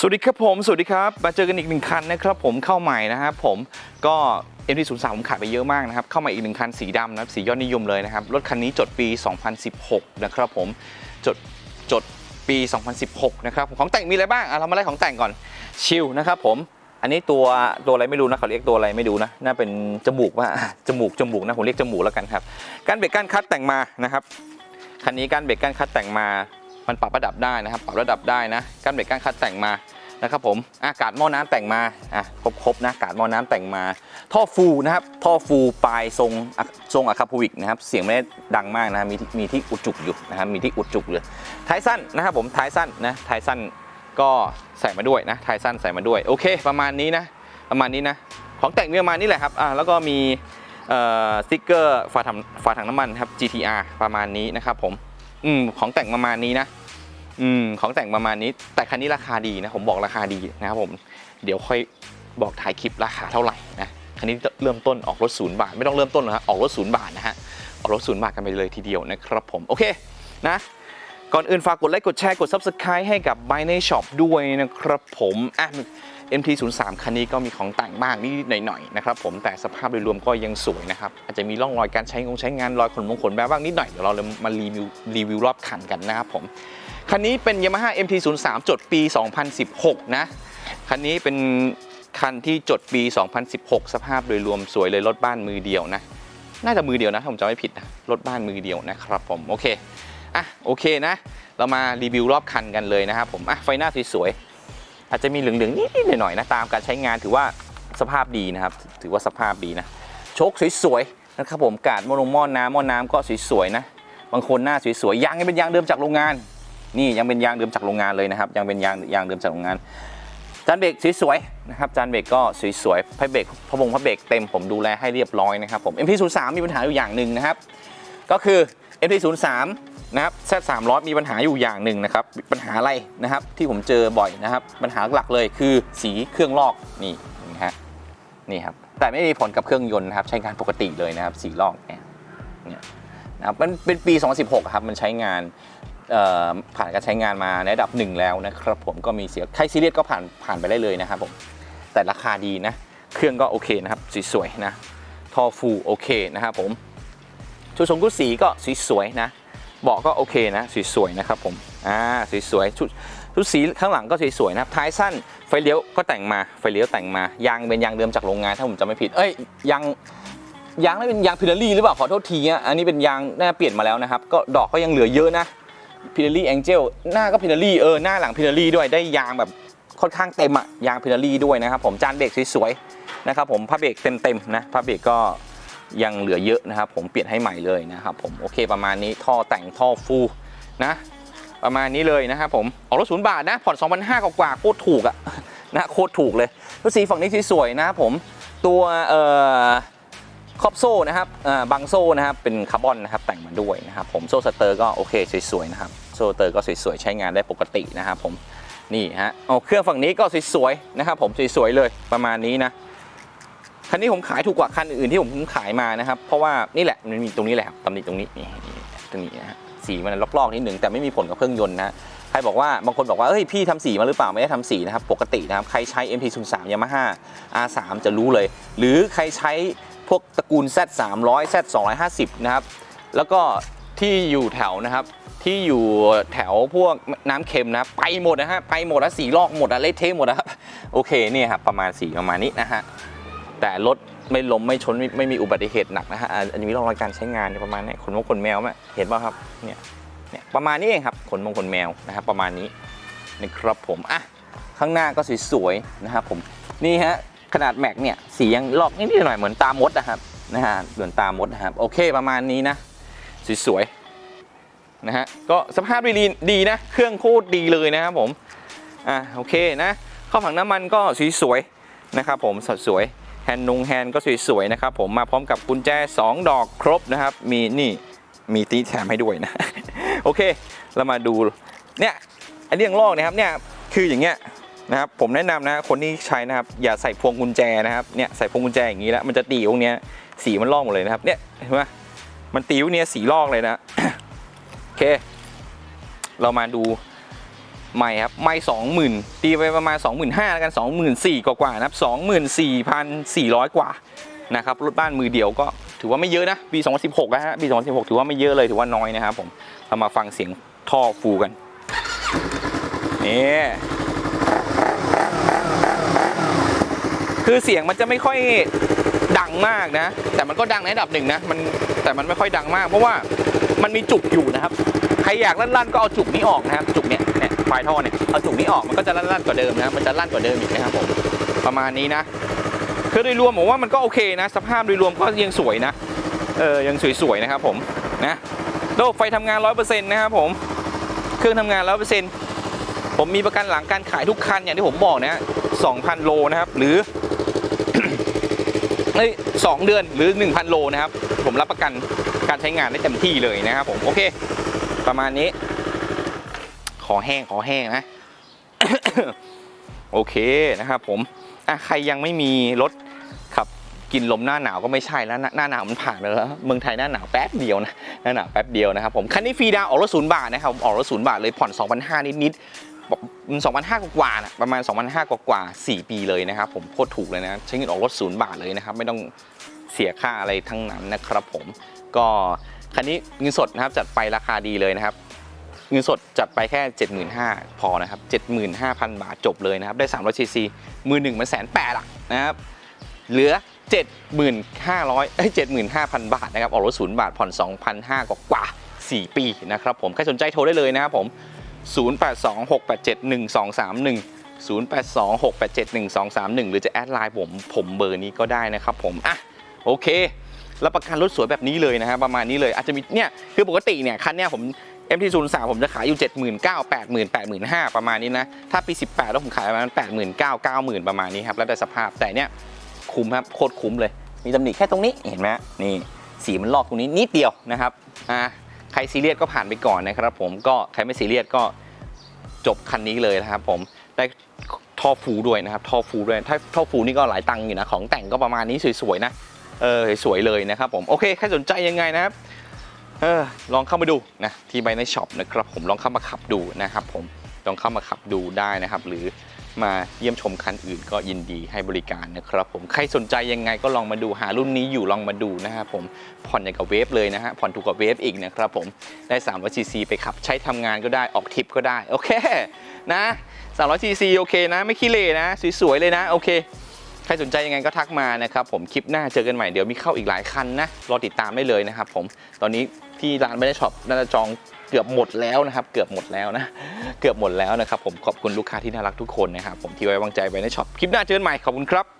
สวัสดีครับผม สวัสดีครับ มาเจอกันอีกหนึ่งคันนะครับผมเข้าใหม่นะครับผมก็ MT03 ผมขายไปเยอะมากนะครับ เข้ามาอีกหนึ่งคันสีดำนะครับ สียอดนิยมเลยนะครับ รถคันนี้จดปี 2016 นะครับผม จดจดปี 2016 นะครับของแต่งมีอะไรบ้างอะเรามาไล่ของแต่งก่อนชิลนะครับผม อันนี้ตัวตัวอะไรไม่รู้นะเขาเรียกตัวอะไรไม่รู้นะ น่าเป็นจมูกว่าจมูกจมูกนะผมเรียกจมูกแล้วกันครับการเบรกการคัดแต่งมานะครับคันนี้การเบรกการคัดแต่งมา มันปรับระดับได้นะครับ ปรับระดับได้นะการเบรกการคัดแต่งมานะครับผมอากาศหม้อน้ำแต่งมาอะครบๆนะอากาดหม้อน้ำแต่งมา ท่อฟูนะครับ ท่อฟูปลายทรงทรงอะคาพูวิกนะครับ เสียงไม่ได้ดังมากนะมีมีที่อุดจุกอยู่นะครับมีที่อุดจุกเลยท้ายสั้นนะครับผมท้ายสั้นนะท้ายสั้นก็ใส่มาด้วยนะท้ายสั้นใส่มาด้วยโอเค ประมาณนี้นะ ประมาณนี้นะ ของแต่งมีประมาณนี้แหละครับอะแล้วก็มีเอ่อสติ๊กเกอร์ฝาถังฝาถังน้ำมันครับ GTR ประมาณนี้นะครับผม อืมของแต่งประมาณนี้นะอืมของแต่งประมาณนี้ แต่คันนี้ราคาดีนะผมบอกราคาดีนะครับผมเดี๋ยวค่อยบอกถ่ายคลิปราคาเท่าไหร่นะคันนี้เริ่มต้นออกรถศูนย์บาท ไม่ต้องเริ่มต้นหรอกฮะออกรถศูนย์บาทนะฮะออกรถศูนย์บาทกันไปเลยทีเดียวนะครับผมโอเคนะ ก่อนอื่นฝากกดไลค์กดแชร์กด Subscribe ให้กับ b y n a Shop ด้วยนะครับผมอะ MT03 คันนี้ก็มีของแต่งบ้างนิดหน่อยๆนะครับผมแต่สภาพโดยรวมก็ยังสวยนะครับ อาจจะมีร่องรอยการใช้งงใช้งานรอยขนมงขนแบบ้างนิดหน่อยเดี๋ยวเราเลยมารีวิวรีวิวรอบคันกันนะครับผมคันนี้เป็น Yamaha MT03 จดปี 2016 นะ คันนี้เป็นคันที่จดปี 2016 สภาพโดยรวมสวยเลยรถบ้านมือเดียวนะ น่าจะมือเดียวนะถ้าผมจำไม่ผิดนะรถบ้านมือเดียวนะครับผมโอเค อะโอเคนะ เรามารีวิวรอบคันกันเลยนะครับผมอะไฟหน้าสวยๆอาจจะมีเหลืองๆนิดๆหน่อยๆนะตามการใช้งานถือว่าสภาพดีนะครับ ถือว่าสภาพดีนะโชคสวยๆนะครับผมกาดมอลงหม้อน้ำหม้อน้ำก็สวยๆนะบางคนหน้าสวยๆยางยังเป็นยางเดิมจากโรงงาน นี่ยังเป็นยางเดิมจากโรงงานเลยนะครับ ยังเป็นยางยางเดิมจากโรงงานจานเบรกสวยๆนะครับจานเบรกก็สวยๆพายเบรกพะบงพะเบรกเต็มผมดูแลให้เรียบร้อยนะครับผม MP03 มีปัญหาอยู่อย่างหนึ่งนะครับ ก็คือ MP03 นะครับ Z300 มีปัญหาอยู่อย่างหนึ่งนะครับ ปัญหาอะไรนะครับที่ผมเจอบ่อยนะครับ ปัญหาหลักเลยคือสีเครื่องลอกนี่นะฮะนี่ครับแต่ไม่มีผลกับเครื่องยนต์นะครับ ใช้งานปกติเลยนะครับสีลอกเนี่ยเนี่ยนะครับมันเป็นปี 2016 ครับ มันใช้งานผ่านการใช้งานมาในระดับหนึ่งแล้วนะครับผมก็มีเสียใครซีเรียสก็ผ่านผ่านไปได้เลยนะครับผมแต่ราคาดีนะ เครื่องก็โอเคนะครับสวยๆนะท่อฟูโอเคนะครับผมชุดทรงชุดสีก็สวยๆนะ เบาะก็โอเคนะสวยๆนะครับผมอ่าสวยๆชุดชุดสีข้างหลังก็สวยๆนะครับท้ายสั้นไฟเลี้ยวก็แต่งมาไฟเลี้ยวแต่งมายางเป็นยางเดิมจากโรงงานถ้าผมจำไม่ผิดเอ้ยยางยางนี่เป็นยางพิลลี่หรือเปล่าขอโทษทีอันนี้เป็นยางน่าเปลี่ยนมาแล้วนะครับ ก็ดอกก็ยังเหลือเยอะนะพินารีแองเจลหน้าก็พินารีเออหน้าหลังพินารีด้วยได้ยางแบบค่อนข้างเต็มอะยางพินารีด้วยนะครับผมจานเบรกสวยๆนะครับผมผ้าเบรกเต็มๆนะผ้าเบรกก็ ยังเหลือเยอะนะครับ ผมเปลี่ยนให้ใหม่เลยนะครับผมโอเคประมาณนี้ท่อแต่งท่อฟูนะ ประมาณนี้เลยนะครับผมออกรถศูนย์บาทนะผ่อน2,500กว่าๆโคตรถูกอะนะโคตรถูกเลยรถสีฝั่งนี้สวยๆนะครับผมตัวเอ่อครอบโซ่นะครับอ่าบังโซ่นะครับเป็นคาร์บอนนะครับแต่งมาด้วยนะครับผมโซ่สเตอร์ก็โอเคสวยๆนะครับโซ่สเตอร์ก็สวยๆใช้งานได้ปกตินะครับผมนี่ฮะเอาเครื่องฝั่งนี้ก็สวยๆนะครับผมสวยๆเลยประมาณนี้นะ คันนี้ผมขายถูกกว่าคันอื่นที่ผมขายมานะครับ เพราะว่านี่แหละมันมีตรงนี้แหละครับตำหนิตรงนี้นี่ตรงนี้นะฮะสีมันลอกๆนิดหนึ่งแต่ไม่มีผลกับเครื่องยนต์นะใครบอกว่าบางคนบอกว่าเฮ้ยพี่ทำสีมาหรือเปล่าไม่ได้ทำสีนะครับปกตินะครับใครใช้ MT03 Yamaha R3 จะรู้เลย หรือใครใช้พวกตระกูล Z 3 0 0 Z 250 นะครับแล้วก็ที่อยู่แถวนะครับที่อยู่แถวพวกน้ำเค็มนะไปหมดนะฮะไปหมดแล้วสีลอกหมดอะเละเทะหมดนะครับโอเคเนี่ยครับประมาณสีประมาณนี้นะฮะ แต่รถไม่ล้มไม่ชนไม่ไม่มีอุบัติเหตุหนักนะฮะอันนี้ร่องรอยการใช้งานประมาณนี้ขนมงขนแมวไหมเห็นป่ะครับเนี่ยเนี่ยประมาณนี้เองครับขนมงขนแมวนะครับประมาณนี้นะครับผมอะข้างหน้าก็สวยๆนะครับผมนี่ฮะขนาดแม็กเนี่ยสียังลอกนิดหน่อยเหมือนตามดนะครับนะฮะเหมือนตามดนะครับโอเคประมาณนี้นะสวยๆนะฮะก็สภาพดีดีนะเครื่องโคตรดีเลยนะครับผมอะโอเคนะเข้าฝั่งน้ำมันก็สวยๆนะครับผมสดสวย แฮนด์นงแฮนด์ก็สวยๆนะครับผมมาพร้อมกับกุญแจ 2 ดอกครบนะครับ มีนี่มีตีแถมให้ด้วยนะ โอเค เรามาดูเนี่ยไอันนี้ยังลอกนะครับเนี่ยคืออย่างเงี้ยนะครับผมแนะนำนะคนที่ใช้นะครับอย่าใส่พวงกุญแจนะครับเนี่ยใส่พวงกุญแจอย่างนี้แล้วมันจะตีตรงเนี้ยสีมันลอกหมดเลยนะครับเนี่ยเห็นไหมมันตีตรงเนี้ยสีลอกเลยนะโอเค เรามาดู ไม่ครับไม่สองหมื่นตีไปประมาณ 2 5 0 0 0แล้วกัน 24,000 กว่ากว่าๆนะครับ24,400 กว่านะครับรถบ้านมือเดียวก็ถือว่าไม่เยอะนะปี2016นะฮะปี2016 ถือว่าไม่เยอะเลยถือว่าน้อยนะครับผมเรามาฟังเสียงท่อฟูกันนี่คือเสียงมันจะไม่ค่อยดังมากนะ แต่มันก็ดังในระดับหนึ่งนะมันแต่มันไม่ค่อยดังมาก เพราะว่ามันมีจุกอยู่นะครับ ใครอยากลั่นๆก็เอาจุกนี้ออกนะครับ จุกเนี้ย ปลายท่อเนี่ยเอาจุกนี้ออกมันก็จะลั่นๆกว่าเดิมนะมันจะลั่นกว่าเดิมอีกนะครับผมประมาณนี้นะคือโดยรวมผมว่ามันก็โอเคนะ สภาพโดยรวมก็ยังสวยนะเออยังสวยๆนะครับผมนะระบบไฟทำงาน100%นะครับผมเครื่องทำงาน100%ผมมีประกันหลังการขายทุกคันอย่างที่ผมบอกนะ2,000 โลนะครับหรือเอ้ยสองเดือนหรือ 1,000 โลนะครับ ผมรับประกันการใช้งานได้เต็มที่เลยนะครับผม โอเค ประมาณนี้ ขอแห้งขอแห้งนะ โอเคนะครับผมอะใครยังไม่มีรถขับกินลมหน้าหนาวก็ไม่ใช่แล้วหน้าหนาวมันผ่านไปแล้วเมืองไทยหน้าหนาวแป๊บเดียวนะหน้าหนาวแป๊บเดียวนะครับผมคันนี้ฟรีดาวออกรถศูนย์บาทนะครับออกรถศูนย์บาทเลยผ่อน 2,500 นิดๆบอก2,500 กว่าๆนะประมาณ 2,500 กว่าๆ4ปีเลยนะครับผมโคตรถูกเลยนะใช้เงินออกรถศูนย์บาทเลยนะครับไม่ต้องเสียค่าอะไรทั้งนั้นนะครับผมก็คันนี้เงินสดนะครับจัดไปราคาดีเลยนะครับ เงินสดจัดไปแค่ 75,000พอนะครับ75,000 บาทจบเลยนะครับ ได้300ซีซีมือหนึ่งมันแสนแปดอะนะครับ เหลือ 75,000เอ้ย75,000 บาทนะครับ ออกรถศูนย์บาทผ่อน 2,500 กว่ากว่า 4 ปีนะครับผม ใครสนใจโทรได้เลยนะครับผม 0826871231 0826871231 หรือจะแอดไลน์ผมผมเบอร์นี้ก็ได้นะครับผม อะ โอเค รับประกันรถสวยแบบนี้เลยนะฮะประมาณนี้เลยอาจจะมีเนี่ยคือปกติเนี่ยคันเนี้ยผม MT03 ผมจะขายอยู่ 79,000 80,000 85,000 ประมาณนี้นะ ถ้าปี 18 แล้วผมขายประมาณ89,000 90,000 ประมาณนี้ครับแล้วแต่สภาพแต่เนี่ยคุ้มครับโคตรคุ้มเลย มีตำหนิแค่ตรงนี้เห็นไหมนี่สีมันลอกตรงนี้นิดเดียวนะครับอ่าใครซีเรียสก็ผ่านไปก่อนนะครับผมก็ใครไม่ซีเรียสก็จบคันนี้เลยนะครับผมได้ท่อฟูด้วยนะครับท่อฟูด้วยถ้าท่อฟูนี่ก็หลายตังค์อยู่นะของแต่งก็ประมาณนี้สวยๆนะเออสวยเลยนะครับผมโอเคใครสนใจยังไงนะครับ เออลองเข้ามาดูนะที่ไบในช็อปนะครับผมลองเข้ามาขับดูนะครับผมลองเข้ามาขับดูได้นะครับ หรือมาเยี่ยมชมคันอื่นก็ยินดีให้บริการนะครับผมใครสนใจยังไงก็ลองมาดูหารุ่นนี้อยู่ลองมาดูนะครับผมผ่อนอย่างกับเวฟเลยนะฮะผ่อนถูกกว่าเวฟอีกนะครับผมได้300ซีซีไปขับใช้ทำงานก็ได้ออกทริปก็ได้ โอเคนะ300ซีซีโอเคนะ ไม่ขี้เหร่นะ สวยๆเลยนะโอเค ใครสนใจยังไงก็ทักมานะครับผมคลิปหน้าเจอกันใหม่เดี๋ยวมีเข้าอีกหลายคันนะรอติดตามได้เลยนะครับผมตอนนี้ที่ร้านไม่ได้ช็อปน่าจะจองเกือบหมดแล้วนะครับ เกือบหมดแล้วนะ เกือบหมดแล้วนะครับผมขอบคุณลูกค้าที่น่ารักทุกคนนะครับผมที่ไว้วางใจไว้ในช็อปคลิปหน้าเจอกันใหม่ขอบคุณครับ